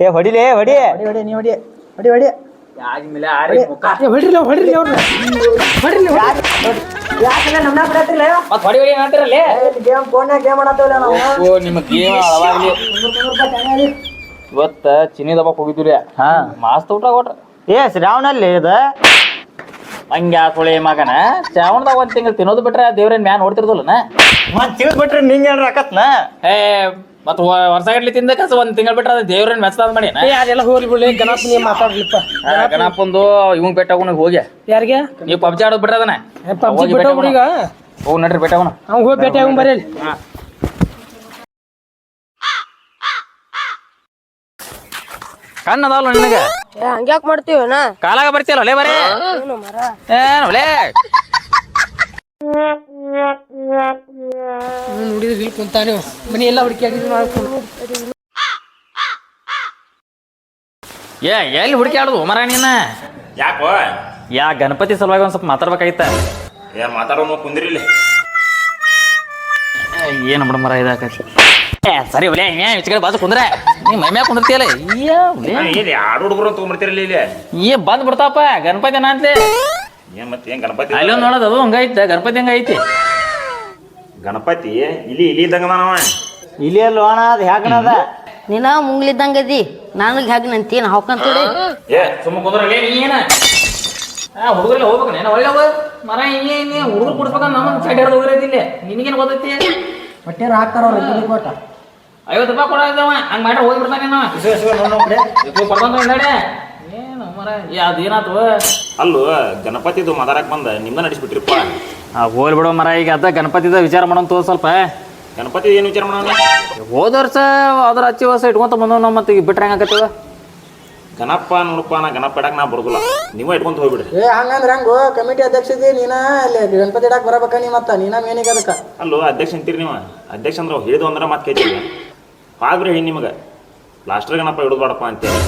ಏ ಹೊಡಿಲಿ ಹೊಡಿ. ಹೊಡಿ ಹೊಡಿ ನೀ ಹೊಡಿ. ಹೊಡಿ ಹೊಡಿ. ಆಗಿದ್ಮೇಲೆ ಆರಿ ಮುಖ? ಏ, ಹೊಡ್ರಿಲ್ಲ ಹೊಡ್ರಿ ಅವ್ರನ್ನ ಹೊಡ್ರಿ ಯಾಕಂದ್ರೆ ನಮ್ನ ಬಿಡತ್ತಿಲ್ಲ ಮತ್ ಹೊಡಿ ಹೊಡಿ ಅಂತಾರಲ್ಲೇ ಗೇಮ್ ಫೋನ್ಯಾಗ ಗೇಮ್ ನಾವು. ಓ ನಿಮ್ಮ ಗೇಮ್ ಅಳವಾಗ್ಲಿ. ಇವತ್ತ ಚಿನ್ನಿ ದಬ್ಬಕ್ ಹೋಗಿದ್ರಿ ಹಾ. ಮಾಸ್ತ ಊಟ ಕೊಟ್ರ. ಏ ಶ್ರಾವಣಲ್ಲಿ ಇದ. ಹಂಗ ಯಾಕೊಳೆ ಮಗನ? ಶ್ರಾವಣದಾಗ ಒಂದ್ ತಿಂಗಳು ತಿನ್ನೋದು ಬಿಟ್ರೆ ದೇವ್ರೇನ್ ಮ್ಯಾನ್ ನೋಡ್ತಿರ್ದಲ್ಲನ? ಮತ್ ಸಿಗದ್ ಬಿಟ್ರೆ ನಿಂಗೆ ಏನಾರ ಆಕತ್ನ? ಏ ಮತ್ ವರ್ಷ ಗಟ್ಲಿ ತಿಂದ ಕಸ ಒಂದ್ ತಿಂಗಳ ಬಿಟ್ರೆ ಅದು ದೇವ್ರೇನ್ ಮೆಚ್ಚದ ಮಾಡಿ ಏ ಅದೆಲ್ಲ ಹೋಗ್ಲಿ ಬಿಡ್ಲಿ ಗಣಪ ನೀ ಮಾತಾಡ್ಲಿಪ್ಪ. ಗಣಪಂದು ಇವಂಗ್ ಬೆಟ್ಟ ಹೋಗಿ ಯಾರಿಗೆ? ನೀವು ಪಬ್ಜಿ ಆಡೋದ್ ಬಿಟ್ರ ಅದನ್ನ ಪಬ್ಜಿ ಬಿಟ್ಟೋಗ್ಬಿಡಿ ಹುಡುಗ ಹೋಗ್ ನಡ್ರಿ ಬೆಟ್ಟ ಅವನು ಅವ್ನು ಹೋಗಿ ಬೆಟ್ಟ ಅವ್ನು ಬರೀ ಕಣ್ಣದಲ್ಲ ನಿನಗೆ. ಹಂಗ್ಯಾಕ್ ಮಾಡ್ತೀವಣ್ಣ ಕಾಲಾಗ ಬರ್ತೀಯಲ್ಲ ಲೇ ಬರೇ. ಏನು ಮರ? ಏನು ಲೇ. ನೋಡಿದ್ರೆ ಇಲ್ಲಿ ಕುಂತಾನೆ. ಮನೆ ಎಲ್ಲ ಹುಡುಕಿ ಆಗಿದ್ದು ಮಾಡ್ಕೊಂಡು. ಏ ಎಲ್ಲಿ ಹುಡುಕಿ ಆಡುದು ಮರ ನೀನ? ಯಾಕೋ? ಯಾ ಗಣಪತಿ ಸಲುವಾಗಿ ಒಂದ್ ಸ್ವಲ್ಪ ಮಾತಾಡ್ಬೇಕಾಗಿತ್ತ? ಏ ಮಾತಾಡೋ ಕುಂದ್ರಿ ಏನ್ ಏನು ಬಿಡ ಮರ ಇದಾಕತಿ ಏ ಸರಿ ಒಲೆ ಏ ಇಚ್ಕಡೆ ಬಾಜು ಕುಂದ್ರೆ? ನೀ ಮೈ ಮ್ಯಾಗ ಕುಂದಿರ್ತೀಯಲ್ಲ? ಏ ಇಲ್ಲಿ ಆಡು ಹುಡುಗರು ತಗೊಂಡ್ಬರ್ತೀರಲ್ಲ ಇಲ್ಲಿ? ಏ ಬಂದ್ ಬಿಡ್ತಾಪ ಗಣಪತಿ ಅಂತಲೇ. ಏನ್ ಮತ್ತೆ ಏನ್ ಗಣಪತಿ ಅಲ್ಲಿ ಒಂದ್ ನೋಡೋದು ಅದು ಹಂಗೈತೆ ಗಣಪತಿ ಹಂಗೈತಿ ಗಣಪತಿ? ಇಲಿ ಇಲಿ ಇದ್ದಂಗ ನಾವ ಇಲ್ಲಿ ಅಲ್ಲ ಅಣ್ಣ ಅದು ಹ್ಯಾಕಣದ ನೀನ ಮುಂಗ್ಲಿದ್ದಂಗದಿ ನನಗೆ ಹಾಗೆ ನಂತೀನ ಹಾಕಂತೇಳಿ ಏ ಸುಮ್ಮ ಕುಂದ್ರಲ್ಲ ನೀ ಏನ? ಆ ಹುಡುಗರೆಲ್ಲ ಹೋಗ್ಬೇಕು ನೇನ ಒಳ್ಳೆ ಹೋಗ ಮರ ಹಿಂಗೆ ನೀ ಹುಡುಗರು ಕೊಡ್ಬೇಕಂತ ನಮ್ಮ ಸೈಡ್ ಹಿಡಿದು ಹೋಗಿರೋದಿಲ್ಲ ನಿನಗೇನು ಗೊತ್ತೈತಿ? ಹೊಟ್ಟೆ ಹಾಕ್ತಾರ ಅವ್ರ ಎಲ್ಲಿ ಕೊಟ್ಟ. ಐವತ್ತು ರೂಪಾಯಿ ಕೊಡೋದವ ಹಂಗೆ ಮಾಡ್ರೆ ಹೋಗಿ ಬಿಡ್ತಾನೆ ಇದು ಕೊಡ್ತಾನ ಏನು ಮರ ಏ ಅದೇನಾತು? ಅಲ್ಲೂ ಗಣಪತಿದು ಮದಾರಕ್ಕೆ ಬಂದ ನಿಮ್ದ ನಡೆಸ್ಬಿಟ್ರಿಪ್ಪ. ಆ ಹೋಲ್ ಬಿಡೋ ಮರ ಈಗ ಅದ ಗಣಪತಿದ ವಿಚಾರ ಮಾಡೋಣ ತೋ ಸ್ವಲ್ಪ. ಗಣಪತಿ ಏನು ವಿಚಾರ ಮಾಡೋಣ ಹೋದ ವರ್ಷ ಅದ್ರ ಹಚ್ಚಿ ವರ್ಷ ಇಟ್ಕೊಂತ ಬಂದವ್ ನಾವು ಮತ್ತೆ ಈಗ ಬಿಟ್ರೆ ಹೆಂಗಾಕತ್ತದ ಗಣಪ ನೋಡಪ್ಪ ನಾ ಗಣಪ ಇಡಕ್ ನಾ ಬರೋದಿಲ್ಲ. ನೀವು ಇಟ್ಕೊಂತ ಹೋಗ್ಬಿಡ್ರಿ. ಏ ಹಂಗಂದ್ರೆ ಹಂಗು? ಕಮಿಟಿ ಅಧ್ಯಕ್ಷದಿ ನೀನ? ಅಲ್ಲಿ ಗಣಪತಿ ಇಡಕ್ ಬರಬೇಕ ನೀ ಮತ್ತ? ನೀನ ಮೇನಿಗೆ ಅದಕ್ಕ? ಅಲ್ಲೂ ಅಧ್ಯಕ್ಷ ಅಂತೀರಿ ನೀವು? ಅಧ್ಯಕ್ಷ ಅಂದ್ರೆ ಹೇಳಿದು ಅಂದ್ರೆ ಮತ್ತೆ ಕೇಳ್ತೀವಿ ಆಗ್ರಿ ಹೇಳಿ ನಿಮಗೆ. ಲಾಸ್ಟರ್ ಗಣಪ ಇಡೋದು ಬೇಡಪ್ಪ ಅಂತೇಳಿ.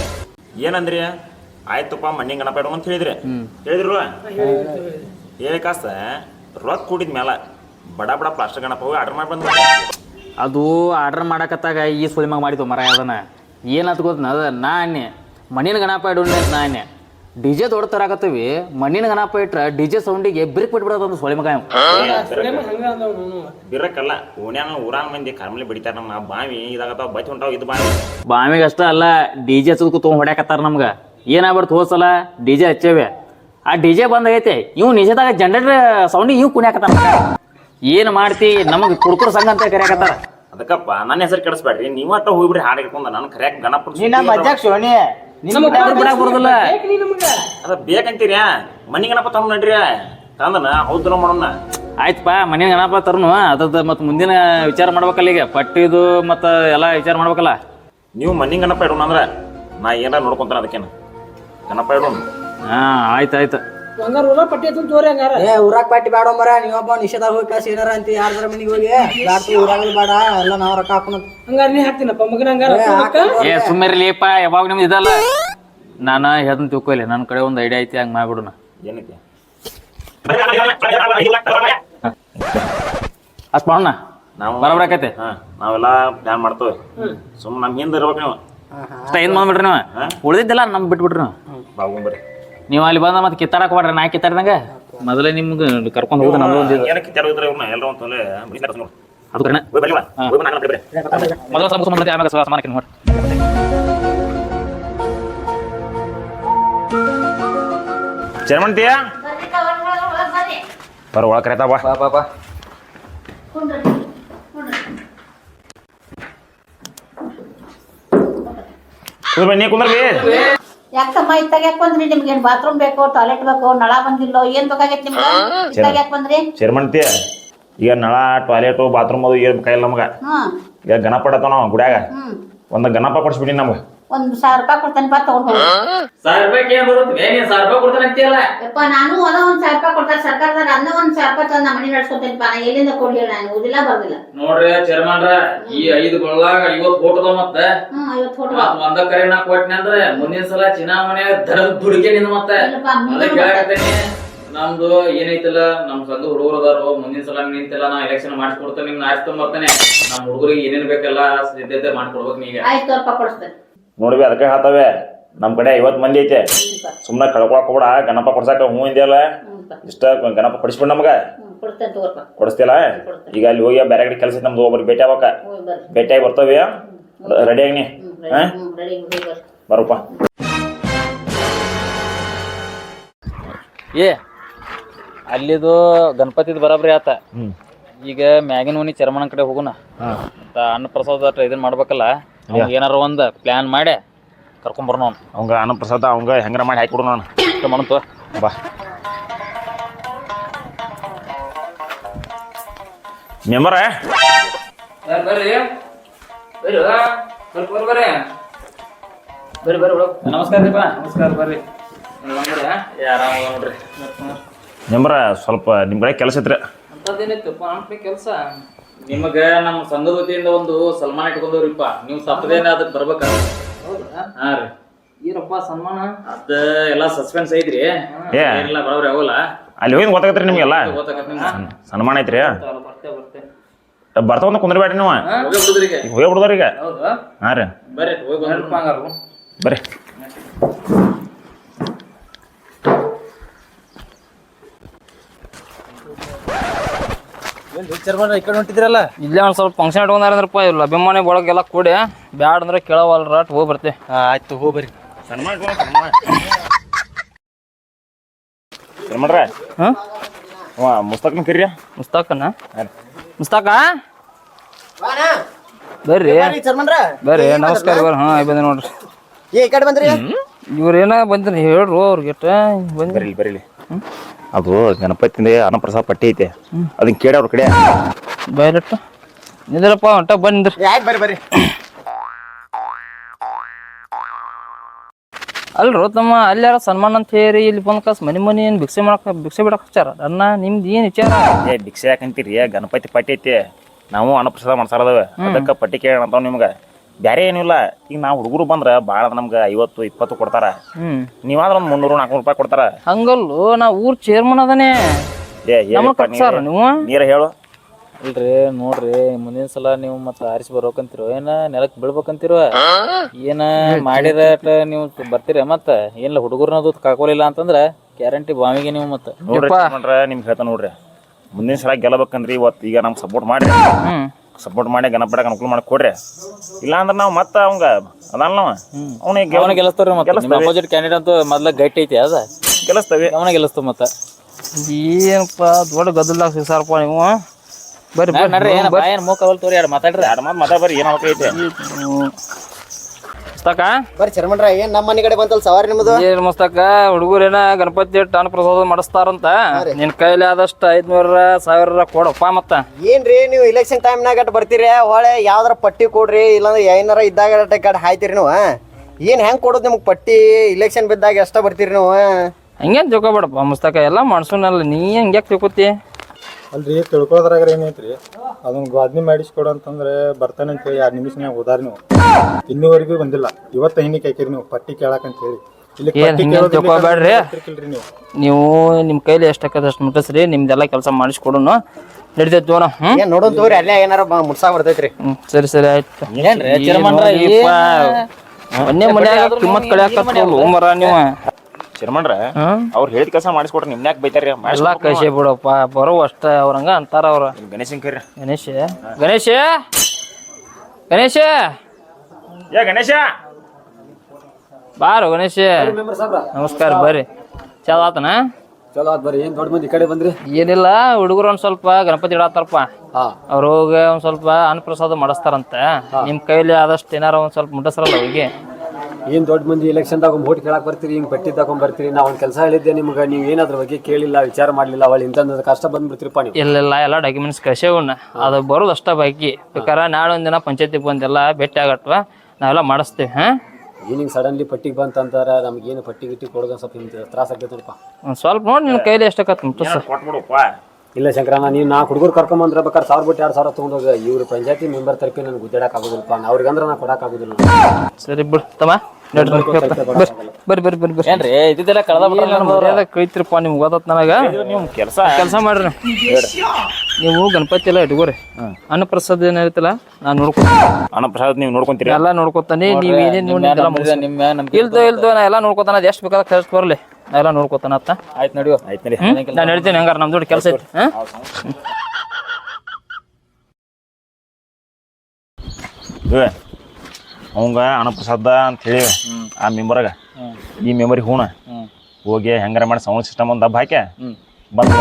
ಏನಂದ್ರಿ? ಆಯ್ತಪ್ಪ ಮಣ್ಣಿನ ಗಣಪ ಇಡೋಣ ಅಂತ ಹೇಳಿದ್ರಿ ಹೇಳಿದ್ರು. ಹೇಳಿ ಕಾಸ ರೊಕ್ಕ ಕೂಡಿದ ಮೇಲೆ ಬಡ ಬಡ ಪ್ಲಾಸ್ಟರ್ ಗಣಪ ಹೋಗಿ ಆರ್ಡರ್ ಮಾಡಿ ಬಂದ ಅದು ಆರ್ಡರ್ ಮಾಡಕತ್ತಾಗ ಈ ಸುಳಿ ಮ್ಯಾಗ ಮಾಡಿದ್ವು ಮರ ಅದನ್ನ. ಏನಂತ ಗೊತ್ತ ಅದ ನಾ ಅನ್ನೆ ಮಣ್ಣಿನ ಗಣಪ ಇಡೋಣ ಅಂತ ನಾನೇ ಡಿ ಜೆ ದೊಡ್ಡ ತರಾಕತ್ತೀವಿ ಮಣ್ಣಿನ ಗಣಪ ಇಟ್ರೆ ಡಿ ಜೆ ಸೌಂಡಿಗೆ ಬ್ರಿಕ್ ಬಿಟ್ಬಿಡೋದು ಸುಳಿ ಮಗ. ಬಿರಕ್ಕಲ್ಲ ಓಣ್ಯಾನ ಊರಾನ ಮಂದಿ ಕರ್ಮಲಿ ಬಿಡಿತಾರ ನಮ್ಮ ಬಾವಿ ಇದಾಗತ್ತ ಬಚ್ಚ ಹೊಂಟಾವ ಇದು ಬಾವಿ. ಬಾವಿಗೆ ಅಷ್ಟ ಅಲ್ಲ ಡಿ ಜೆ ಹಚ್ಚದಕ್ಕೂ ತೊಗೊಂಡ್ ಹೊಡ್ಯಾಕತ್ತಾರ ನಮ್ಗೆ. ಏನಾಗ್ಬಿಡ್ತು ಹೋಸಲ ಡಿ ಜೆ ಹಚ್ಚೇವೆ. ಆ ಡಿ ಜೆ ಬಂದಾಗೈತೆ ಇವ್ ನಿಜದಾಗ ಜನರೇಟರ್ ಸೌಂಡ್ ಇವ್ ಕುಣಿಯಾಕತ್ತಾನ. ಏನು ಮಾಡ್ತಿ ನಮಗೆ ಕುಡ್ಕುರ್ ಸಂಘ ಅಂತ ಕರಿಯಾಕತ್ತಾರ. ಅದಕ್ಕಪ್ಪ ನನ್ನ ಹೆಸರು ಕೆಡಿಸ್ಬೇಡ್ರಿ ನೀವು ಅಟ್ಟ ಹೋಗ್ಬಿಡ್ರಿ ಹಾಡು ಹಿಡ್ಕೊಂಡ ನಾನು ಕರೆಯಕ್ ಗಣಪ ನೀ ನಮ್ಮ ಅಧ್ಯಕ್ಷ ಸೋನಿ ಬಿಡಾಕ್ ಬರೋದಿಲ್ಲ. ಅದ ಬೇಕಂತೀರಿ ಮನಿ ಗಣಪ ತಂದು ನಡ್ರಿ. ತಂದನ ಹೌದನ ಮಾಡೋಣ. ಆಯ್ತಪ್ಪ ಮನೆ ಗಣಪ ತರನು. ಅದ್ರದ್ದು ಮತ್ತೆ ಮುಂದಿನ ವಿಚಾರ ಮಾಡ್ಬೇಕಲ್ಲ ಈಗ. ಪಟ್ಟಿದು ಮತ್ತು ಎಲ್ಲ ವಿಚಾರ ಮಾಡ್ಬೇಕಲ್ಲ. ನೀವು ಮನಿ ಗಣಪ ಇಡೋಣ ಅಂದ್ರ ನಾ ಏನಾರ ನೋಡ್ಕೊಂತಾರ ಅದಕ್ಕೇನ. ಗಣಪ ಇಡೋಣ ಹಾ ಆಯ್ತು ಆಯ್ತು. ಹಂಗಾರ ಉರ ಪಟ್ಟಿ ಎತ್ತು ತೋರಿ ಹಂಗಾರ. ಏ ಊರಾಗ ಪಟ್ಟಿ ಬೇಡ ಮರ ನೀವೊಬ್ಬ ನಿಷೇಧಾಗ ಹೋಗಿ ಕಾಸು ಏನಾರ ಅಂತ ಯಾರ್ದಾರ ಮನಿಗೆ ಹೋಗಿ? ಬ್ಯಾಡ್ತು ಊರಾಗ ಬೇಡ ಎಲ್ಲ ನಾವ್ ರೊಕ್ಕ ಹಾಕೊಂಡು ಹಂಗಾರ ನೀ ಹಾಕ್ತೀನಪ್ಪ ಮಗನ ಹಂಗಾರ. ಏ ಸುಮ್ಮರಿಲಿಪ್ಪ ಯಾವಾಗ ನಿಮ್ದು ಇದಲ್ಲ. ನಾನು ಹೇಳ್ತೀನಿ ತಿಳ್ಕೊಲಿ ನನ್ನ ಕಡೆ ಒಂದು ಐಡಿಯಾ ಐತಿ ಹಂಗೆ ಮಾಡ್ಬಿಡೋಣ. ಏನಕ್ಕೆ? ಅಷ್ಟು ಮಾಡೋಣ? ನಾವು ಬರೋಬ್ರ ಆಕೈತೆ? ಹಾ ನಾವೆಲ್ಲ ಪ್ಲಾನ್ ಮಾಡ್ತೇವೆ ಸುಮ್ಮನೆ ನಮ್ ಹಿಂದೆ ಇರ್ಬೇಕು ನೀವು. ಅಷ್ಟ ಏನು ಬಂದ್ಬಿಡ್ರಿ ನೀವು. ಉಳಿದಿದ್ದೆಲ್ಲ ನಮ್ಗೆ ಬಿಟ್ಬಿಟ್ರಿ ನೀವು. ಬಾಗುಂಬರಿ ನೀವು ಅಲ್ಲಿ ಬಂದ ಮತ್ತೆ ಕಿತ್ತಾಡಕ್ ಬಾಡ್ರಿ ನಾ ಕಿತ್ತಾರ್ದಂಗ ಮೊದಲೇ ನಿಮ್ಗೆ ಕರ್ಕೊಂಡು ಹೋಗುದು ನಮ್ದು ಒಂದು ಇದು. ಏನಕ್ಕೆ ಕಿತ್ತಾರ ಇದ್ರೆ ಇವ್ರನ್ನ ಎಲ್ಲರೂ ಒಂದು ತೊಲೆ ಬಿಡಿಸ್ತಾರೆ ನೋಡಿ. ಅದು ಕರೆನ ಹೋಗಿ ಬರಲಿಲ್ಲ ಹೋಗಿ ಬಂದು ನಾನು ಬರ್ರಿ ಮೊದಲು ಸ್ವಲ್ಪ ಸುಮ್ಮನೆ ಸಮಾನಕ್ಕೆ ನೋಡಿ ಚರ್ಮಂತಿಯ ಬರ ಒಳ ಕರೆತಾ ಬಾ. ಬಾ ಬಾ ಕುಂದ್ರ ನೀ ಕುಂದ್ರ ಬಿ ಯಾಕಮ್ಮ ಇತ್ತಾಗ ಯಾಕೆ ಬಂದ್ರಿ ನಿಮ್ಗೆ? ಏನ್ ಬಾತ್ರೂಮ್ ಬೇಕು ಟಾಯ್ಲೆಟ್ ಬೇಕು ನಳ ಬಂದಿಲ್ಲೋ ಏನ್ ಬೇಕಾಗೈತಿ ನಿಮ್ಗೆ? ಇತ್ತಾಗ ಯಾಕೆ ಬಂದ್ರಿ? ಶರ್ಮಂತಿಯ ಈಗ ನಳ ಟಾಯ್ಲೆಟ್ ಬಾತ್ರೂಮ್ ಅದು ಏನ್ ಕೈಲ್ಲ ನಮ್ಗ? ಹ್ಮ್ ಈಗ ಗಣಪ ಇಡತ್ತವ ನಾವು ಗುಡ್ಯಾಗ. ಒಂದ್ ಒಂದು ಗಣಪ ಕೊಡ್ಸ್ಬಿಡಿ ನಮ್ಗೆ. ಒಂದ್ ಸಾವಿರ ರೂಪಾಯಿ ಕೊಡ್ತೇನೆ ಬಾ ತಗೊಂಡ್ ಹೋಗಿ. ಸಾವಿರ ರೂಪಾಯಿ ಏನು ಬರುತ್ತೆ ನೀನು ಸಾವಿರ ರೂಪಾಯಿ ಕೊಡ್ತಾನೆ ಅಂತೀಯಲ್ಲ? ಯಪ್ಪ ನಾನು ಅದ ಒಂದ್ ಸಾವಿರ ರೂಪಾಯಿ ಕೊಡ್ತಾರೆ ಸರ್ಕಾರದಾಗ ಅನ್ನ ಒಂದ್ ಸಾವಿರ ರೂಪಾಯಿ ತಂದ ಮನೆ ನಡ್ಸ್ಕೊತೇನಪ್ಪ ನಾ ಎಲ್ಲಿಂದ ಕೊಡ್ಲಿ ನಾನು ಓದಿಲ್ಲ ಬರ್ದಿಲ್ಲ. ನೋಡ್ರಿ ಚೇರ್ಮನ್ರ ಈ ಐದು ಗೊಳದಾಗ ಐವತ್ ಫೋಟೋದ ಮತ್ತೆ. ಹ್ಮ್ ಮತ್ತ್ ಒಂದ ಕರೆ ನಾ ಕೊಟ್ನೆ ಅಂದ್ರೆ ಮುಂದಿನ ಸಲ ಚುನಾವಣೆ ಧರದ ದುಡುಕೆ ನಿನ್ ಮತ್ತೆ. ನಮ್ದು ಏನೈತಿಲ್ಲ ನಮ್ ಸಂಘ ಹುಡುಗರು ಅದಾರು ಮುಂದಿನ ಸಲ ನಿಂತಿಲ್ಲ ನಾ ಎಲೆಕ್ಷನ್ ಮಾಡಿಸ್ಕೊಡ್ತೇನೆ ನಿಮ್ನ ಆರಿಸ್ಕೊಂಡ್ ಬರ್ತೇನೆ. ನಮ್ ಹುಡುಗರಿಗೆ ಏನೇನ್ ಬೇಕಲ್ಲ ಸಿದ್ಧತೆ ಮಾಡ್ಕೊಡ್ಬೇಕು ನೀಗ ಆಯ್ತು ರೂಪಾಯಿ ಕೊಡಿಸ್ತೇನೆ. ನೋಡ್ಬಿ ಅದಕ್ಕೆ ಹೇಳ್ತಾವೆ ನಮ್ಮ ಕಡೆ ಐವತ್ತು ಮಂದಿ ಐತೆ. ಸುಮ್ಮನೆ ಕಳ್ಕೊಳಕ್ ಹೋಗ್ಬೇಡ ಗಣಪ ಕೊಡ್ಸಾಕ ಹ್ಞೂ ಇದೆಯಲ್ಲ ಇಷ್ಟ ಗಣಪ ಕೊಡಿಸ್ಬಿಡ್ ನಮ್ಗ. ಕೊಡಿಸ್ತಿಲ್ಲ ಈಗ ಅಲ್ಲಿ ಹೋಗಿ ಬೇರೆ ಕಡೆ ಕೆಲಸ ನಮ್ದು ಒಬ್ಬರು ಭೇಟಿ ಆಗ್ಬೇಕ. ಭೇಟಿಯಾಗಿ ಬರ್ತವೆ. ರೆಡಿ ಆಗಿ ಹಾ? ಬರಪ್ಪ. ಏ ಅಲ್ಲಿದು ಗಣಪತಿದ್ ಬರಾಬ್ರಿ ಆತ. ಹ್ಮ್. ಈಗ ಮ್ಯಾಗಿನ ಮನಿ ಚರ್ಮನ ಕಡೆ ಹೋಗುಣ ಅನ್ನ ಪ್ರಸಾದ ಇದನ್ನ ಇದನ್ ಮಾಡ್ಬೇಕಲ್ಲ. ಅವ್ನ್ ಏನಾರ ಒಂದ್ ಪ್ಲಾನ್ ಮಾಡಿ ಕರ್ಕೊಂಡ್ ಅವ್ನು ಅವಂಗ ಅನ್ನಪ್ರಸಾದ ಅವಂಗ ಹೆಂಗಾರ ಮಾಡಿ ಹಾಕಿ ನಾನು. ಇಷ್ಟ ಮಾಡಂತು ಬಾ. ಮೆಂಬರ? ಬರ್ರಿ. ಬರ್ರಿ ಸ್ವಲ್ಪ ಬರ್ರಿ. ಬರ್ರಿ ಬರ್ರಿ ನಮಸ್ಕಾರ ರೀ ನಮಸ್ಕಾರ ಬರ್ರಿ. ಆರಾಮ ನೋಡ್ರಿ. ಮೆಂಬರ ಸ್ವಲ್ಪ ನಿಮ್ಮ ಕಡೆ ಕೆಲಸ ಐತ್ರಿ. ಕೆಲಸ? ನಿಮಗ ನಮ್ಮ ಸಂಘದ ವತಿಯಿಂದ ಒಂದು ಸನ್ಮಾನ ಇಟ್ಕೊಂಡವ್ರಿಪ್ಪ. ನೀವು ಸತ್ತದೇನ ಅದಕ್ಕೆ ಬರ್ಬೇಕ ಹಾ ರೀ. ಏನಪ್ಪ ಸನ್ಮಾನ? ಅದ ಎಲ್ಲಾ ಸಸ್ಪೆನ್ಸ್ ಐತ್ರಿ. ಏ. ಏನಿಲ್ಲ ಬರೋಬ್ರಿ ಅವಲ್ಲ ಅಲ್ಲಿ ಹೋಗಿ ಗೊತ್ತಾಗತ್ರಿ ನಿಮ್ಗೆಲ್ಲ ಗೊತ್ತಾಗತ್ತೆ ನಿಮ್ಗೆ? ಸನ್ಮಾನ ಐತ್ರಿ? ಬರ್ತೇ ಬರ್ತೇ ಬರ್ತಾವಂತ ಕುಂದ್ರಬೇಡ್ರಿ ನೀವು. ಹೋಗಿ ಬಿಡುದ್ರಿ ಈಗ. ಈಗ ಹೋಗಿ ಬಿಡ್ದಾರ ಈಗ. ಹೌದಾ ಹಾಂ ರೀ. ಬರ್ರಿ ಹೋಗಿ ಹಂಗಾರು ಬರ್ರಿ. ಚರ್ಮನ ಈ ಕಡೆ ಹೊಂಟಿದ್ರಲ್ಲ? ಇಲ್ಲೇ ಒಂದ್ ಸ್ವಲ್ಪ ಫಂಕ್ಷನ್ ಇಟ್ಕೊಂಡಾರಂದ್ರಪ್ಪ ಇಲ್ಲ ಅಭಿಮಾನಿ ಒಳಗೆಲ್ಲ ಕೂಡಿ ಬ್ಯಾಡ ಅಂದ್ರೆ ಕೇಳವಲ್ರ ಹೋಗಿ ಬರ್ತೆ. ಆಯ್ತು ಹೋಗ್ಬರಿ ಬರ್ರಿ. ಸನ್ಮಾನ್ರ ಹಾ? ಮುಸ್ತಕ್ನ ಕರೀರಿ ಮುಸ್ತಾಕನ? ಮುಸ್ತಾಕ? ಬರ್ರಿ. ಬರ್ರಿ ನಮಸ್ಕಾರ ಬರ್ರಿ ಹಾ ಬಂದ್ರಿ ನೋಡ್ರಿ. ಏ ಈ ಕಡೆ ಬಂದ್ರಿ? ಇವ್ರೇನ ಬಂದ್ರಿ ಹೇಳ್ರು ಅವ್ರಿಗೆ ಬಂದ್ರಿ. ಬರೀಲಿ ಬರೀಲಿ. ಅದು ಗಣಪತಿಂದ ಅನ್ನಪ್ರಸಾದ ಪಟ್ಟಿ ಐತೆ. ಅದನ್ನ ಕೇಳಿ ಅವ್ರ ಕಡೆ. ಬಯಲಟ್ಟ ನಿಂದ್ರಪ್ಪ ಹೊಂಟ ಬಂದ್ರ ಆಯ್ತು ಬರ್ರಿ ಬರ್ರಿ. ಅಲ್ರು ತಮ್ಮ ಅಲ್ಲಾರ ಸನ್ಮಾನ ಅಂತ ಹೇಳಿ ಇಲ್ಲಿ ಬಂದ್ ಕಾಸ್ ಮನಿ ಮನಿ ಏನ್ ಭಿಕ್ಷೆ ಮಾಡಕ್ ಭಿಕ್ಷೆ ಬಿಡಕ್ ಹಚ್ಚಾರ ಅನ್ನ ನಿಮ್ದು ಏನ್ ವಿಚಾರ? ಏ ಭಿಕ್ಷೆ ಯಾಕಂತೀರಿ ಗಣಪತಿ ಪಟ್ಟಿ ಐತಿ. ನಾವು ಅನ್ನಪ್ರಸಾದ ಮಾಡ್ಸಾರದವ ಅದಕ್ಕೆ ಪಟ್ಟಿ ಕೇಳೋಣ ನಿಮ್ಗೆ. ಬ್ಯಾರೆ ಏನಿಲ್ಲ ಈಗ ನಾವು ಹುಡುಗರು ಬಂದ್ರೆ ಭಾಳ ನಮ್ಗೆ ಐವತ್ತು ಇಪ್ಪತ್ತು ಕೊಡ್ತಾರ. ಹ್ಮ್. ನೀವಾದ್ರೆ ಒಂದು ಮುನ್ನೂರು ನಾಲ್ಕುನೂರು ರೂಪಾಯಿ ಕೊಡ್ತಾರ. ಹಂಗಲ್ಲು ನಾ ಊರ್ ಚೇರ್ಮನ್ ಅದನೇ. ಏ ನಮಗ್ ಏನಪ್ಪ ಕಟ್ಸಾರ ನೀವು? ನೀರ ಹೇಳು. ಇಲ್ರಿ ನೋಡ್ರಿ ಮುಂದಿನ ಸಲ ನೀವು ಮತ್ತೆ ಆರಿಸಿ ಬರ್ಬೇಕಂತಿರೋ? ಏನ ನೆಲಕ್ ಬೀಳ್ಬೇಕಂತಿರೋ? ಏನ ಮಾಡಿದ ನೀವು ಬರ್ತೀರ ಮತ್ತ? ಏನಿಲ್ಲ ಹುಡುಗರ್ನದು ಕಾಕೋಲಿಲ್ಲ ಅಂತಂದ್ರ ಗ್ಯಾರಂಟಿ ಬಾವಿಗೆ ನೀವು ಮತ್ತ. ನೋಡ್ರಿ ನಿಮ್ಗೆ ಹೇಳ್ತಾ ನೋಡ್ರಿ. ಮುಂದಿನ ಸಲ ಗೆಲ್ಲಬೇಕಂದ್ರಿ ಇವತ್ತು ಈಗ ನಮ್ಗೆ ಸಪೋರ್ಟ್ ಮಾಡಿ ಹ್ಮ್. ಸಪೋರ್ಟ್ ಮಾಡಿ ಗಣಪಡಕ್ಕೆ ಅನುಕೂಲ ಮಾಡಿ ಕೊಡ್ರಿ. ಇಲ್ಲ ಅಂದ್ರೆ ನಾವು ಮತ್ತೆ ಅವಂಗ ಅದಲ್ಲ ನಾವ ಅವನಿಗೆ ಅವನ ಗೆಲ್ಲಿಸ್ತಾರ ಮತ್ತೆ. ನಿಮ್ಮ ಅಪೋಸಿಟ್ ಕ್ಯಾಂಡಿಡೇಟ್ ಅಂತೂ ಮೊದ್ಲ ಗಟ್ಟಿ ಐತಿ ಅದ. ಗೆಲ್ಲಿಸ್ತೇವೆ. ಅವನ ಗೆಲ್ಲಿಸ್ತು ಮತ್ತ. ಏನಪ್ಪ ದೊಡ್ಡ ಗದ್ದಲ್ದಾಗ ಸಿಗ್ಸಾರಪ್ಪ ನೀವು. ಬರ್ರಿ ನಡ್ರಿ ಏನ ಬಾಯನ್ ಮೂಕ ಅವಲ್ ತೋರಿ ಯಾರು ಮಾತಾಡ್ರಿ. ಯಾರು ಮಾತು ಮಾತಾ ಬರ್ರಿ ಏನು ಐತೆ? ಮುಸ್ತಾಕ? ಬರ್ರಿ ಚರ್ಮನ್ರ ಏನ್ ನಮ್ಮ ಮನೆ ಕಡೆ ಬಂತಲ್ ಸವಾರಿ ನಿಮ್ದು? ಏನ್ ಮಸ್ತಕ? ಹುಡುಗರೇನ ಗಣಪತಿ ಟಾನ್ ಪ್ರಸಾದ ಮಾಡಿಸ್ತಾರಂತ. ನಿನ್ ಕೈಲಿ ಆದಷ್ಟು ಐದ್ನೂರ ಸಾವಿರ ಕೊಡಪ್ಪ ಮತ್ತ. ಏನ್ರಿ ನೀವು ಇಲೆಕ್ಷನ್ ಟೈಮ್ನಾಗ ಅಟ್ ಬರ್ತೀರಿ? ಹೊಳೆ ಯಾವ್ದಾರ ಪಟ್ಟಿ ಕೊಡ್ರಿ ಇಲ್ಲಾಂದ್ರೆ ಏನಾರ ಇದ್ದಾಗ ಕಡೆ ಹಾಯ್ತೀರಿ ನೀವು ಏನ್ ಹೆಂಗ್ ಕೊಡೋದು ನಿಮ್ಗೆ ಪಟ್ಟಿ? ಇಲೆಕ್ಷನ್ ಬಿದ್ದಾಗ ಎಷ್ಟ ಬರ್ತೀರಿ ನೀವು ಹಂಗೇನ್ ತಿಳ್ಕೊಬೇಡಪ್ಪ ಮುಸ್ತಕ ಎಲ್ಲ ಮಾಡ್ಸೋನಲ್ಲ ನೀ ಹಂಗ್ಯಾಕ್ ತಿಳ್ಕೊತಿ? ಅಲ್ರಿ ತಿಳ್ಕೊಳದ್ರಾಗ ಏನೈತ್ರಿ? ಅದನ್ನ ಗಾದ್ನಿ ಮಾಡಿಸ್ಕೊಡು ಅಂತಂದ್ರೆ ಬರ್ತಾನೆ ಅಂತ ಹೇಳಿ ಎರಡು ನಿಮಿಷನ್ಯಾಗ ಹೋದಾರ ನೀವು. ಇನ್ನೂವರೆಗೂ ಬಂದಿಲ್ಲ. ಇವತ್ತ ಹಿಂದಿಕ್ ಹಾಕಿರಿ ನೀವು ಪಟ್ಟಿ ಕೇಳಕ್ ಅಂತ ಹೇಳಿ. ಇಲ್ಲಿ ಏನ್ ಪಟ್ಟಿ ಹಿಂಗೇನ್ ತಿಳ್ಕೊಬ್ಯಾಡ್ರಿ. ನೀವು? ನೀವು ನಿಮ್ ಕೈಲಿ ಎಷ್ಟಾಕದ ಅಷ್ಟು ಮುಟ್ಟಿಸ್ರಿ ನಿಮ್ದೆಲ್ಲ ಕೆಲಸ ಮಾಡಿಸ್ಕೊಡೋಣ ನಡಿತೈತಿ ತೋಣ ಹ್ಮ್? ಏನ್ ನೋಡೋನ್ ತಗೋರಿ ಅಲ್ಲೇ ಏನಾರ ಮುಟ್ಸಾಕ್ ಬರ್ತೈತ್ರಿ. ಹ್ಮ್, ಸರಿ ಸರಿ ಆಯ್ತು. ಏನ್ರಿ, ಚರ್ಮನ್ರ, ಮೊನ್ನೆ ಮನ್ಯಾಗ ಕಿಮ್ಮತ್ ಕಳಿಯಾಕತ್ತಲ್ಲ ಮರ ನೀವು. ಶರ್ಮಣ್ರ ಹ್ಮ್ ಅವ್ರು ಹೇಳಿದ ಕೆಲಸ ಮಾಡಿಸ್ಕೊಟ್ರೆ ನಿಮ್ನ ಯಾಕೆ ಬೈತಾರ್ರಿ? ಎಲ್ಲ ಕೈಸೆ ಬಿಡಪ್ಪ ಬರೋ ಅಷ್ಟ ಅವ್ರಂಗ ಅಂತಾರ ಅವ್ರ. ಗಣೇಶನ್ ಕರಿ ಗಣೇಶ? ಗಣೇಶ? ಗಣೇಶ? ಏ ಗಣೇಶ! ಬಾರೋ ಗಣೇಶ. ನಮಸ್ಕಾರ ಬರ್ರಿ. ಚಲೋ ಆತನ? ಚಲೋ ಆತ್ ಬರ್ರಿ. ಏನ್ ದೊಡ್ಡ ಮಂದಿ ಕಡೆ ಬಂದ್ರಿ? ಏನಿಲ್ಲ ಹುಡುಗರು ಒಂದ್ ಸ್ವಲ್ಪ ಗಣಪತಿ ಇಡತ್ತಾರಪ್ಪ ಹೋಗಿ ಒಂದ್ ಸ್ವಲ್ಪ ಅನ್ನಪ್ರಸಾದ ಮಾಡಿಸ್ತಾರಂತ. ನಿಮ್ ಕೈಲಿ ಆದಷ್ಟು ಏನಾರ ಒಂದ್ ಸ್ವಲ್ಪ ಮುಟ್ಟಿಸ್ರಲ್ಲ ಅವ್ರಿಗೆ ಏನ್ ದೊಡ್ಡ ಮಂದಿ ಎಲೆಕ್ಷನ್ ದಾಗ ಓಟ್ ಕೇಳಕ್ಕೆ ಬರ್ತೀರಿ ಹಿಂಗೆ ಪಟ್ಟಿ ತಗೊಂಡ್ ಬರ್ತೀರಿ? ನಾ ಒಂದು ಕೆಲಸ ಹೇಳಿದ್ದೆ ನಿಮ್ಗೆ ನೀವು ಏನಾದ್ರ ಬಗ್ಗೆ ಕೇಳಿಲ್ಲ ವಿಚಾರ ಮಾಡಲಿಲ್ಲ ಅವಳು ಇಂತ ಕಷ್ಟ ಬಂದ್ಬಿಡ್ತೀರಪ್ಪ ನೀವು. ಇಲ್ಲೆಲ್ಲ ಎಲ್ಲ ಡಾಕ್ಯುಮೆಂಟ್ಸ್ ಕಳ್ಸೇವನ್ನ ಅದು ಬರೋದು ಅಷ್ಟ ಬಾಕಿ. ಬೇಕಾರೆ ನಾಳೆ ಒಂದಿನ ಪಂಚಾಯತಿ ಬಂದೆಲ್ಲ ಭೇಟಿ ಆಗಟ್ವ ನಾವೆಲ್ಲ ಮಾಡಿಸ್ತೇವೆ ಹಾಂ? ಏನಿಂಗ್ ಸಡನ್ಲಿ ಪಟ್ಟಿಗೆ ಬಂತಂತಾರ ನಮ್ಗೆ ಏನು ಪಟ್ಟಿ ಗಿಟ್ಟಿ ಕೊಡೋದು ಸ್ವಲ್ಪ ನಿಮ್ಗೆ ತ್ರಾಸ ಆಗ್ತೈತಪ್ಪ ಒಂದ್ ಸ್ವಲ್ಪ ನೋಡಿ ನಿನ್ನ ಕೈಲಿ ಎಷ್ಟಾಗತ್ತೆ ಕೊಟ್ಬಿಡುಪ್ಪ ಇಲ್ಲ ಶಂಕರಣ್ಣ ನೀವು ನಾ ಹುಡುಗರು ಕರ್ಕೊಂಬಂದ್ರೆ ಬೇಕಾದ್ರೆ ಸಾವಿರ ಬಿಟ್ಟು ಎರಡು ಸಾವಿರ ತೊಗೊಂಡೋಗ ಇವ್ರು ಪಂಚಾಯತಿ ಮೆಂಬರ್ ತರಪಿ ನನಗೆ ಗುದ್ದಾಡಕ್ಕಾಗೋದಿಲ್ಲಪ್ಪ ಅವ್ರಿಗಂದ್ರೆ ನಾ ಕೊಡಕ್ಕಾಗೋದಿಲ್ಲ ಸರಿ ಬಿಡು ತಮ್ಮ. ನಡ್ರಿ ಬರ್ರಿ ಬರ್ರಿ ಬರ್ರಿ ಬರ್ರಿ ಏನ್ರಿ ಇದ್ದಿದ್ದೆಲ್ಲ ಕಳೆದ ಮರ್ಯಾದ ಕೈತ್ರಿಪ್ಪ ನಿಮ್ಗೆ ಓದತ್ ನನಗ. ನೀವು ಕೆಲಸ. ಕೆಲಸ ಮಾಡ್ರಿ. ನೀವು ಗಣಪತಿ ಎಲ್ಲ ಇಟ್ಕೋರಿ. ಅನ್ನಪ್ರಸಾದ ಏನಿರ್ತಲ್ಲ ನಾನು ನೋಡ್ಕೊತೀನಿ. ಅನ್ನಪ್ರಸಾದ್ ನೀವು ನೋಡ್ಕೊಂತೀರಿ? ಎಲ್ಲಾ ನೋಡ್ಕೊತಾನೆ ನೀವ್ ಏನೇನ್ ನಿಮ್ಮ ಇಲ್ದೋ ಇಲ್ದೋ ನಾ ಎಲ್ಲಾ ನೋಡ್ಕೊತಾನ ಅದ್ ಎಷ್ಟ್ ಬೇಕಾದ ಖರ್ಚು ಬರ್ಲಿ. ನಾ ಎಲ್ಲಾ ನೋಡ್ಕೊತಾನ ಅತ್ತ. ಆಯ್ತು ನಡಿಯೋ ಆಯ್ತು ನಡಿ. ನಾನು ಹೇಳ್ತೀನಿ ಹಂಗಾರ ನಮ್ ದೊಡ್ಡ ಕೆಲಸ ಐತಿ. ಹಾ ಅವಂಗ ಅಣಪ್ರಸಾದ ಅಂತ ಹೇಳಿ ಆ ಮೆಂಬರ್ಗ. ಈ ಮೆಂಬರಿಗೆ ಹೂಣ. ಹೋಗಿ ಹೆಂಗಾರ ಮಾಡಿ ಸೌಂಡ್ ಸಿಸ್ಟಮ್ ಒಂದು ಹಬ್ಬ ಹಾಕ್ಯ? ಬಂದು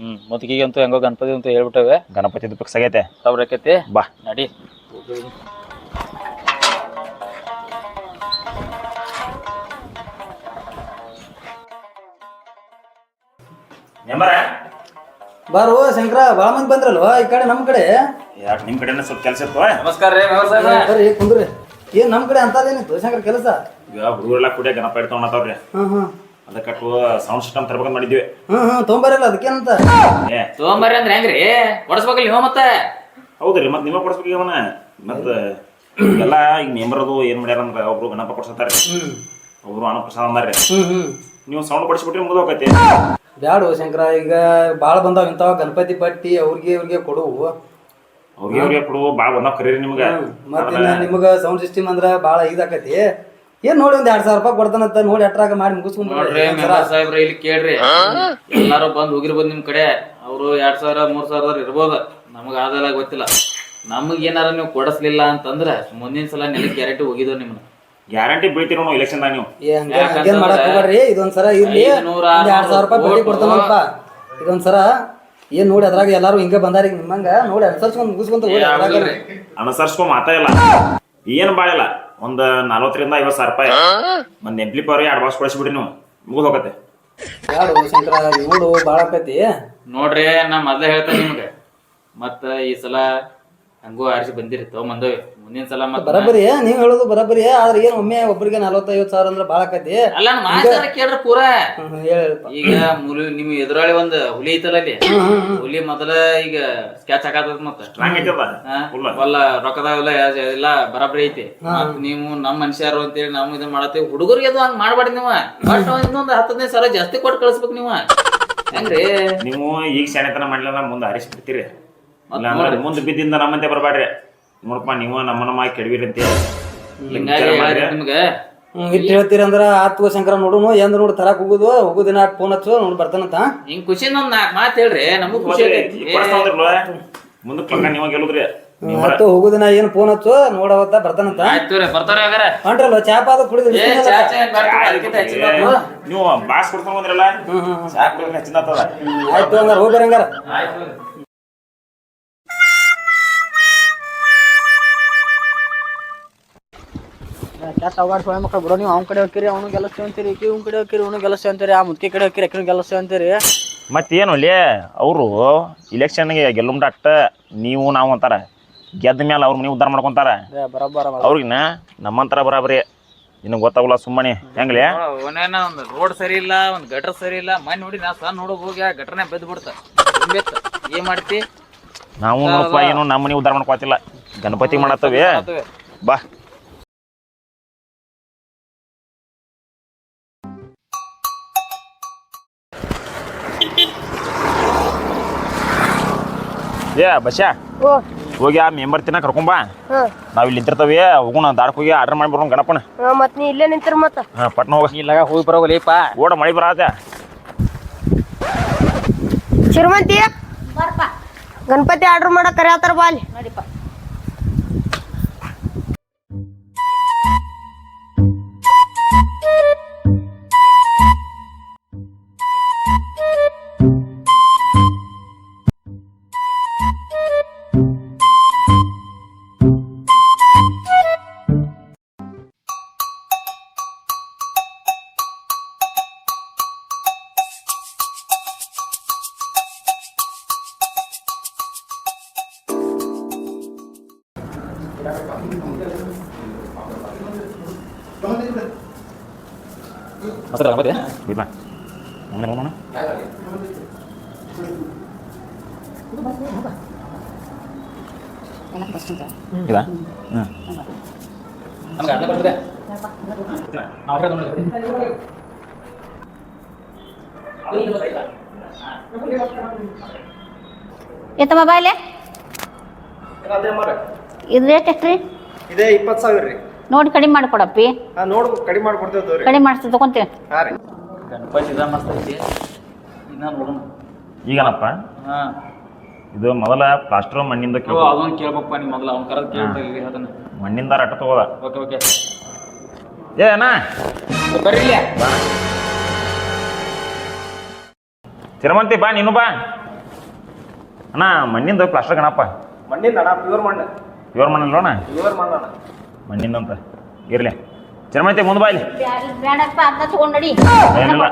ಹ್ಮ್. ಅಂತೂ ಹೆಂಗೋ ಗಣಪತಿ ಅಂತ ಹೇಳ್ಬಿಟ್ಟವೆ. ಗಣಪತಿ ಫಿಕ್ಸ್ ಆಗೈತೆ ಆಕೈತಿ ಬಾ. ನಡಿ. ಮೆಂಬರ? ಬಾರು ಶಂಕರ ಭಾಳ ಮಂದಿ ಬಂದ್ರಲ್ವಾ ಈ ಕಡೆ ನಮ್ಮ ಕಡೆ? ಯಾಕೆ ನಿಮ್ಮ ಕಡೆನೇ ಸ್ವಲ್ಪ ಕೆಲಸ ಇತ್ತು ನಮಸ್ಕಾರ ರೀ ಬರ್ರಿ ಕುಂದ್ರಿ. ಏನ್ ನಮ್ ಕಡೆ ಅಂತದೇನಿತ್ತು ಶಂಕರ್ ಕೆಲಸ? ಈಗ ಹುಡುಗರೆಲ್ಲ ಕುಡಿಯ ಗಣಪ ಇಡ್ತಾವ್ರಿ ಹ್ಮ್ ಹ್ಮ್ ಅದಕ್ಕೆ ಸೌಂಡ್ ಸಿಸ್ಟಮ್ ತರ್ಬೇಕಂತ ಮಾಡಿದ್ವಿ. ಹ್ಮ್ ಹ್ಮ್ ತೊಂಬರಲ್ಲ ಅಂತ ಏ. ತಗೊಂಬರ್ರಿ ಅಂದ್ರೆ ಹೆಂಗ್ರಿ? ಕೊಡಿಸ್ಬೇಕಲ್ಲ ನೀವು ಮತ್ತೆ? ಹೌದ್ರಿ ಮತ್ತೆ ನೀವೇ ಕೊಡಿಸ್ಬೇಕು ಅವನ ಮತ್ತೆ ಎಲ್ಲ ಈಗ ಮೆಂಬರ್ ಅದು ಏನ್ ಮಾಡ್ಯಾರ ಅಂದ್ರೆ ಒಬ್ರು ಗಣಪ ಕೊಡ್ಸತ್ತಾರ ಒಬ್ರು ಅನ್ನಪ್ರಸಾದ ಅಂದಾರ್ರಿ. ಹ್ಮ್ ಹ್ಮ್. ನೀವು ಸೌಂಡ್ ಕೊಡಿಸ್ಬಿಟ್ರಿ ಮುಗಿದು ಹೋಗೈತಿ ಬ್ಯಾಡು ಶಂಕರ ಈಗ ಬಾಳ ಬಂದಾವ ಇಂತಾವ ಗಣಪತಿ ಪಟ್ಟಿ ಅವ್ರಿಗೆ ಇವ್ರಿಗೆ ಕೊಡುವು ಅವ್ರಿಗೆ ಅವ್ರಿಗೆ ಕೊಡು ಭಾಳ ಬಂದಾವ್ ಕರೀರಿ ನಿಮ್ಗೆ. ಮತ್ತಿನ್ನ ನಿಮಗ ಸೌಂಡ್ ಸಿಸ್ಟಮ್ ಅಂದ್ರ ಭಾಳ ಇದಾಕತಿ. ಏನ್ ನೋಡಿ ಒಂದ್ ಎರಡ್ ಸಾವಿರ ರೂಪಾಯಿ ಕೊಡ್ತಾನಂತ ನೋಡಿ ಅಟ್ರಾಗ ಮಾಡಿ ನೋಡ್ರಿ ಮುಗಿಸ್ಕೊಂಡ್ರಿ ಮೆಂಬರ್ ಸಾಹೇಬ್ರ ಇಲ್ಲಿ ಕೇಳ್ರಿ. ಎಲ್ಲಾರು ಬಂದ್ ಹೋಗಿರ್ಬೋದು ನಿಮ್ ಕಡೆ. ಅವ್ರು ಎರಡ್ ಸಾವಿರ ಮೂರ್ ಸಾವಿರ ಇರ್ಬೋದ. ನಮಗ ಆದಲ್ಲ ಗೊತ್ತಿಲ್ಲ. ನಮಗ್ ಏನಾರ ನೀವು ಕೊಡಿಸ್ಲಿಲ್ಲ ಅಂತಂದ್ರ ಮುಂದಿನ ಸಲ ನೆಲಕ್ಕೆ ಗ್ಯಾರಂಟಿ ಹೋಗಿದ್ವು ನಿಮ್ನ. ಗ್ಯಾರಂಟಿ ಬೀಳ್ತೀರಿ ನಾವು ಎಲೆಕ್ಷನ್ದಾಗ ನೀವು. ಏ ಹಂಗೆ ಹಂಗೇನ್ ಮಾಡಕ್ ಹೋಗ್ಬೇಡ್ರಿ. ಇದೊಂದ್ಸರ ಇರ್ಲಿ. ಐದ್ನೂರ, ಎರಡ್ ಸಾವಿರ ರೂಪಾಯಿ ಬಡ್ಡಿ. ಕೊಡ್ತಾನಪ್ಪ ಇದೊಂದ್ಸರ ಏನ್ ನೋಡಿ ಅದ್ರಾಗ ಎಲ್ಲಾರು ಹಿಂಗ ಬಂದಾರ ಈಗ ನಿಮ್ಮಂಗ? ನೋಡಿ ಅನುಸರ್ಸ್ಕೊಂಡ್ ಮುಗಿಸ್ಕೊಂತ ಹೋಗಿ ಅದ್ರಾಗ. ಅನುಸರಿಸ್ಕೊ ಮಾತಾ ಇಲ್ಲ. ಏನ್ ಬಾಳಿಲ್ಲ. ಒಂದ್ ನಲ್ವತ್ತರಿಂದ ಐವತ್ ಸಾವಿರ ರೂಪಾಯಿ. ಒಂದ್ ಎಂಪ್ಲಿ ಪವರ್ ಎರಡ್ ಬಾಕ್ಸ್ ಕೊಡಿಸ್ಬಿಡ್ರಿ ನೀವು. ಮುಗಿದ್ ಹೋಗತ್ತೆ. ಯಾರು ಶಂಕರ ನೋಡು ಬಾಳ ಆಕತಿ. ನೋಡ್ರಿ ನಾ ಮೊದ್ಲೇ ಹೇಳ್ತೇನೆ ನಿಮ್ಗೆ. ಮತ್ತ ಈ ಸಲ ಹಂಗೂ ಆರಿಸಿ ಬಂದಿರಿ ತಗೊಂಬಂದವಿ ಮುಂದಿನ ಸಲ ಮತ್ತ ಬರಬರಿ ನೀವ್ ಹೇಳೋದು ಬರಬರಿ ಆದ್ರೆ ಏನ್ ಒಮ್ಮೆ ಒಬ್ಬರಿಗೆ ನಲವತ್ತೈವತ್ ಸಾವಿರ ಅಂದ್ರೆ ಬಾಳ ಆಕತಿ. ಅಲ್ಲ ಮಾತಾಡ ಕೇಳ್ರಿ ಪೂರಾ. ಈಗ ಮುಲಿ ನಿಮ್ ಎದುರಾಳಿ ಒಂದ್ ಹುಲಿ ಐತಲ್ಲ ಅಲ್ಲಿ. ಹುಲಿ ಮೊದಲ ಈಗ ಸ್ಕ್ಯಾಚ್ ಹಾಕತದ ಮತ್ತ. ಒಲ್ಲ ರೊಕ್ಕದಾವೆಲ್ಲ ಎಲ್ಲ ಬರಬರಿ ಐತಿ. ನೀವು ನಮ್ ಮನುಷ್ಯರು ಅಂತೇಳಿ ನಾವು ಇದನ್ನ ಮಾಡತ್ತೀವಿ. ಹುಡುಗರಿಗೆ ಅದು ಹಂಗ್ ಮಾಡ್ಬಾರ್ದು ನೀವು. ಬಟ್ ಇನ್ನೊಂದ್ ಹತ್ತನೇ ಸಾವಿರ ಜಾಸ್ತಿ ಕೊಟ್ಟು ಕಳಿಸ್ಬೇಕು ನೀವು. ಹೆಂಗ್ರಿ? ನೀವು ಈಗ ಸೆಣತನ ಮಾಡ್ಲಿಲ್ಲ ಮುಂದೆ ಹರಿಸ್ಬಿಡ್ತೀರಿ ಮುಂದೆ ಬಿದ್ದಿಂದ ನಮ್ಮಂತೆ ಬರಬೇಡ್ರಿ ನೋಡಪ್ಪ ನೀವು ನಮ್ಮ ನಮ್ಮ ಕೆಡವಿರಿ ಅಂತ ಹಿಂಗಾಗಿ ನಿಮ್ಗೆ ಹೇಳ್ತೀರಿ ಅಂದ್ರ ಆತ್ವ ಶಂಕರ ನೋಡುನು ಎಂದ್ ನೋಡಿ ತರಕ್ ಹೋಗುದು ಹೋಗುದಿನ ಫೋನ್ ಹಚ್ಚು ನೋಡಿ ಬರ್ತಾನಂತ. ಹಿಂಗ್ ಖುಷಿ ನಮ್ ನಾಲ್ಕು ಮಾತು ಹೇಳ್ರಿ ನಮಗ್ ಖುಷಿ ಮುಂದಕ್ಕೆ ಪಕ್ಕ ನೀವ ಗೆಲ್ಲುದ್ರಿ. ಮತ್ತೆ ಹೋಗುದಿನ ಏನ್ ಫೋನ್ ಹಚ್ಚು ನೋಡವತ್ತ ಬರ್ತಾನಂತ. ಆಯ್ತು ಬರ್ತಾರ ಹಾಗಾರ. ಹೊಂಟ್ರಲ್ವ ಚಾಪ ಅದು ಕುಡಿದು. ನೀವು ಬಾಸ್ ಕೊಡ್ಕೊಂಡ್ ಬಂದ್ರಲ್ಲ? ಆಯ್ತು ಹಂಗಾರ ಹೋಗ್ಬಾರ ಹಂಗಾರ. ಆಯ್ತು ರೀ. ಕೆಟ್ಟ ಅವಾಡ ಸೊಳ್ಳೆ ಮಕ್ಕಳು ಬಿಡೋ ನೀವು ಅವ್ನ ಕಡೆ ಹೋಗ್ತೀರಿ ಅವನು ಗೆಲ್ಲಸ್ ಅಂತೀರಿ ಈಕಿ ಇವ್ನ ಕಡೆ ಹೋಗ್ತೀರಿ ಅವನು ಗೆಲ್ಲಸ್ ಅಂತೀರಿ ಆ ಮುದ್ಕಿ ಕಡೆ ಹೋಗ್ತೀರಿ ಅಕ್ಕಿನ ಗೆಲ್ಲಸ್ ಅಂತೀರಿ. ಮತ್ತೇನು ಲೇ ಅವರು ಇಲೆಕ್ಷನ್ಗೆ ಗೆಲ್ಲುಮ್ಡ ಅಟ್ಟ ನೀವು ನಾವು ಅಂತಾರೆ. ಗೆದ್ದ ಮೇಲೆ ಅವ್ರ ಮನೆ ಉದ್ಧಾರ ಮಾಡ್ಕೊಂತಾರ. ಬರಬ್ಬರ ಅವ್ರಿಗಿನ ನಮ್ಮಂತರ ಬರಾಬರಿ. ನಿನಗೆ ಗೊತ್ತಾಗಲ್ಲ ಸುಮ್ಮನೆ. ಹೆಂಗ್ಲೇ? ಅವನೇನ ಒಂದು ರೋಡ್ ಸರಿ ಇಲ್ಲ ಒಂದು ಗಟ್ರ ಸರಿ ಇಲ್ಲ ಮನೆ ನೋಡಿ ನಾ ಸಣ್ಣ ಹುಡುಗ ಹೋಗಿ ಆ ಗಟ್ರನೇ ಬೆದ್ದು ಬಿಡ್ತ. ಏನ್ ಮಾಡ್ತಿ? ನಾವು ನೋಡಪ್ಪ ಏನು ನಮ್ಮ ಮನೆ ಉದ್ಧಾರ ಮಾಡ್ಕೊತಿಲ್ಲ. ಗಣಪತಿ ಮಾಡತ್ತವೆ. ಬಾ. ಏ ಬಸ್ಯಾ? ಹೋಗಿ ಆ ಮೆಂಬರ್ ತಿನ್ನ ಕರ್ಕೊಂಬಾ ನಾವ್ ಇಲ್ಲಿ ನಿಂತಿರ್ತವಿ ಹೋಗೋಣ ದಾಡಕ್ ಹೋಗಿ ಆರ್ಡರ್ ಮಾಡಿ ಬರೋಣ ಗಣಪನ ಮತ್ ನೀ ಇಲ್ಲೇ ನಿಂತಿರ್ ಮತ್ತ. ಹಾ ಪಟ್ನ ಹೋಗ. ಇಲ್ಲಾಗ ಹೋಗಿ ಬರೋಗಲೇಪ ಓಡ ಮಳಿ ಬರತ್ತೆ ಶಿರಮಂತಿ ಬರ್ಪ ಗಣಪತಿ ಆರ್ಡರ್ ಮಾಡಕ್ ಕರ್ಯಾತಾರ ಬಾ ಅಲ್ಲಿ ನಡಿಪ ಬಿಡ್ಲಾ ಮುಂದೆ ಹೋಗೋಣ ಇದಾ ಹ್ಞೂ ನಮ್ಗೆ ಅರ್ಧ ಬರ್ತದೆ ನಾವು ಹೊರಗೆ ನೋಡಿ ಎತ್ತ ಮೊಬೈಲೆ ಇದು ರೇಟ್ ಎಷ್ಟ್ರಿ ಇದೇ ಇಪ್ಪತ್ತು ಸಾವಿರ ರೀ. ನೋಡಿ ಕಡಿಮೆ ಮಾಡ್ಕೊಡಪ್ಪಿ. ಹಾಂ ನೋಡು ಕಡಿಮೆ ಮಾಡ್ಕೊಡ್ತೇವೆ ತಗೋರಿ. ಕಡಿಮೆ ಮಾಡಿಸ್ತೀವಿ ತಗೊಂತೀವಿ ಹಾಂ ರೀ. ಗಣಪತಿ ಇದ ಮಸ್ತ್ ಐತಿ. ಇನ್ನ ನೋಡೋಣ. ಈಗನಪ್ಪ? ಹಾ. ಇದು ಮೊದಲ ಪ್ಲಾಸ್ಟರ್ ಮಣ್ಣಿಂದ ಓ ಅದನ್ನ ಅದೊಂದು ಕೇಳ್ಬೇಕಪ್ಪ ಮೊದಲ ಮೊದಲು ಅವ್ನ ಕರೆದು ಇಲ್ಲಿ ಅದನ್ನ. ಮಣ್ಣಿಂದ ರಟ್ಟ ತಗೋದ. Okay okay. ಏ ಅಣ್ಣ. ಬರ್ರಿ ಇಲ್ಲಿ. ತಿರುಮಂತಿ ಬಾ ನೀನು ಬಾ. ಅಣ್ಣ ಮಣ್ಣಿಂದ ಪ್ಲಾಸ್ಟರ್ ಗಣಪ್ಪ ಮಣ್ಣಿಂದ ಅಣ್ಣ ಪ್ಯೂರ್ ಮಣ್ಣು. ಇವ್ರ ಮನೆ ಪ್ಯೂರ್ ಮಣ್ಣು ಅಣ್ಣ ಮಣ್ಣಿಂದಂತ ಇರ್ಲಿ. ಚಿರಮಂತಿ ಮುಂದೆ ಬಾಯ್ಲಿ ಇಲ್ಲಿ. ಬೇಡಪ್ಪ ಅನ್ನ ತಗೊಂಡಡಿ. ಏನಿಲ್ಲ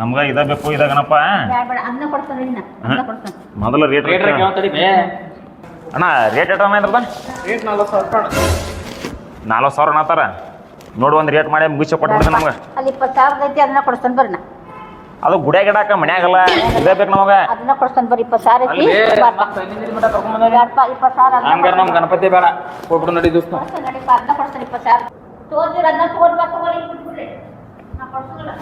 ನಮ್ಗ ಇದ ಬೇಕು ಇದ ಗಣಪ ಬೇಡ ಬೇಡ ಅನ್ನ ಕೊಡ್ತಾನೆ ಅನ್ನ ಹಾ. ಕೊಡ್ತಾನೆ. ಮೊದಲ ರೇಟ್ ರೇಟ್ ಅಣ್ಣ ರೇಟ್ ಎಟ್ಟ ಅಣ್ಣ ಇದ್ರದ ರೇಟ್ ನಲ್ವತ್ತು ಸಾವಿರ ಅಣ್ಣ. ನಾಲ್ವತ್ತು ಸಾವಿರ ಅನ್ನತ್ತಾರ ನೋಡು ಒಂದು ರೇಟ್ ಮಾಡಿ ಮುಗಿಸಿ ಕೊಟ್ಬಿಡ್ತೀನಿ ನಮ್ಗೆ. ಅಲ್ಲಿ ಇಪ್ಪತ್ತು ಸಾವಿರದ ಐತಿ ಅದನ್ನ ಕೊಡ್ತಾನೆ ಬರ್ರಿ ನಾ. ಅದು ಗುಡ್ಯಾಗ ಇಡಾಕ ಮನ್ಯಾಗಲ್ಲ. ಇದೇ ಬೇಕು ನಮಗ. ಅದನ್ನ ಕೊಡ್ತಾನೆ ಬರ್ರಿ ಇಪ್ಪತ್ತು ಸಾವಿರ ಐತಿ. ಬಾರ್ಪ. ಇಪ್ಪತ್ತು ಅದನ್ನ ಹಂಗಾರ ನಮ್ ಗಣಪತಿ ಬೇಡ. ಕೊಟ್ಬಿಡು ನಡಿ ದೋಸ್ತ. ನಡಿಪ್ಪ ಅದನ್ನ ಇಪ್ಪತ್ತು ಸಾವಿರ ತಗೋರಿ ಬಿಟ್ಬಿಡ್ರಿ ನಾ ಕೊಡ್ಸೋದಿಲ್ಲ.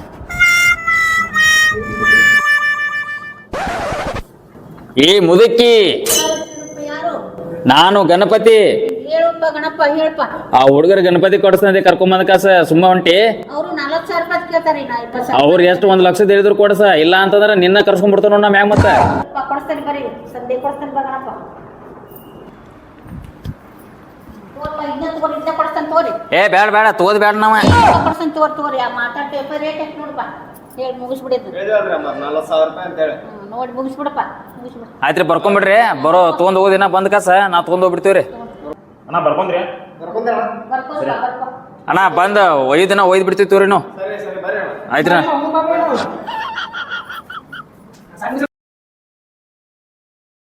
ಏ ಮುದುಕಿ ಯಾರು? ನಾನು ಗಣಪತಿ. ಹೇಳಪ್ಪ ಗಣಪ ಹೇಳಪ್ಪ ಆ ಹುಡುಗರು ಗಣಪತಿ ಕೊಡಿಸ್ತಂದೆ ಕರ್ಕೊಂಬಂದ ಕಾಸ ಸುಮ್ಮ ಹೊಂಟಿ ಅವರು ನಲವತ್ತು ಸಾವಿರ ರೂಪಾಯಿ ಕೇಳ್ತಾರೆ ನಾ ಇಪ್ಪತ್ತು ಸಾವಿರ. ಅವ್ರು ಎಷ್ಟು ಒಂದ್ ಲಕ್ಷದ ಹೇಳಿದ್ರು ಕೊಡಸ ಇಲ್ಲ ಅಂತಂದ್ರ ನಿನ್ನ ಕರ್ಸ್ಕೊಂಡ್ಬಿಡ್ತಾರ ನೋಡ್ ನಾ ಮ್ಯಾಗ ಮತ್ತೆ. ರೂಪಾಯಿ ಬರಿ ಬರ್ರಿ ಸಂದೆ ಕೊಡ್ತಾನೆ ಬಾ ಗಣಪ. ತಗೋರ್ಪ, ಇದನ್ನ ತಗೋರಿ ಇದನ್ನ ಕೊಡ್ತಾನೆ ತಗೋರಿ ಏ ಬೇಡ ಬೇಡ ತೋದ್ ಬೇಡ ನಾವ. ಕೊಡ್ತಾನೆ ತಗೋರಿ ತಗೋರಿ ಆ ಮಾತಾಡ್ ಪೇಪರ್ ರೇಟ್ ಎಷ್ಟು ನೋಡಪ್ಪ ಹೇಳಿ ಮುಗಿಸ್ಬಿಡಿದ್ದು ಹೇಳಿದ್ರಿ ಅಮ್ಮ ನಲ್ವತ್ತು ಸಾವಿರ ರೂಪಾಯಿ ಅಂತೇಳಿ ಹ್ಮ್, ನೋಡಿ ಮುಗಿಸ್ಬಿಡಪ್ಪ ಮುಗಿಸ್ಬಿಡು. ಆಯ್ತ್ರಿ ಬರ್ಕೊಂಬಿಡ್ರಿ. ಬರೋ ತಗೊಂಡ್ ಹೋಗೋದಿನ ಬಂದ್ ಕಾಸ ನಾ ತಗೊಂಡ್ ಹೋಗ್ಬಿಡ್ತೀವ್ರಿ. ಅಣ್ಣ ಬರ್ಕೊಂಡ್ರಿ. ಸರಿ. ಅಣ್ಣ. ಬರ್ಕೋ ಒಯ್ದನ ಅಣ್ಣ ಬಂದ್ ಒಯ್ದು ದಿನ ತೋರಿ ಬಿಡ್ತೀವಿ ನಾವು ಸರಿ